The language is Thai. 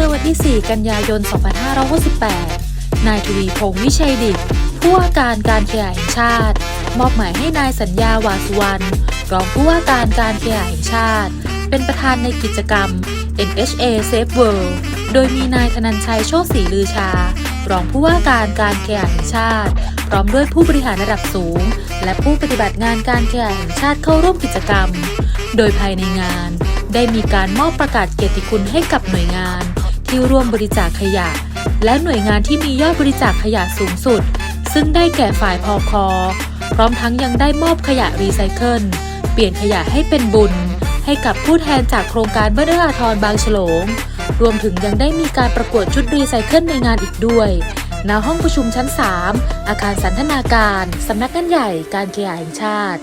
ื่อวันที่ 4 กันยายน 2568 นายทวีพงษ์วิชัยดิตผู้ว่าการการขยายแห่งชาติ มอบหมายให้นายสัญญาวาสุวรรณรองผู้ว่าการการขยายแห่งชาติ เป็นประธานในกิจกรรม NHA Safe World โดยมีนายธนันชัยโชคศรีลือชา รองผู้ว่าการการขยายแห่งชาติ พร้อมด้วยผู้บริหารระดับสูง และผู้ปฏิบัติงานการขยายแห่งชาติเข้าร่วมกิจกรรม โดยภายในงานได้มีการมอบประกาศเกียรติคุณให้กับหน่วยงาน ที่ร่วมบริจาคขยะ และหน่วยงานที่มียอดบริจาคขยะสูงสุด ซึ่งได้แก่ฝ่ายพอคอพร้อมทั้งยังได้มอบขยะรีไซเคิล เปลี่ยนขยะให้เป็นบุญ ให้กับผู้แทนจากโครงการเบื้ออาทรบางฉลง รวมถึงยังได้มีการประกวดชุดรีไซเคิลในงานอีกด้วยณห้องประชุมชั้น 3 อาคารสันทนาการ สำนักงานใหญ่การขยายแห่งชาติ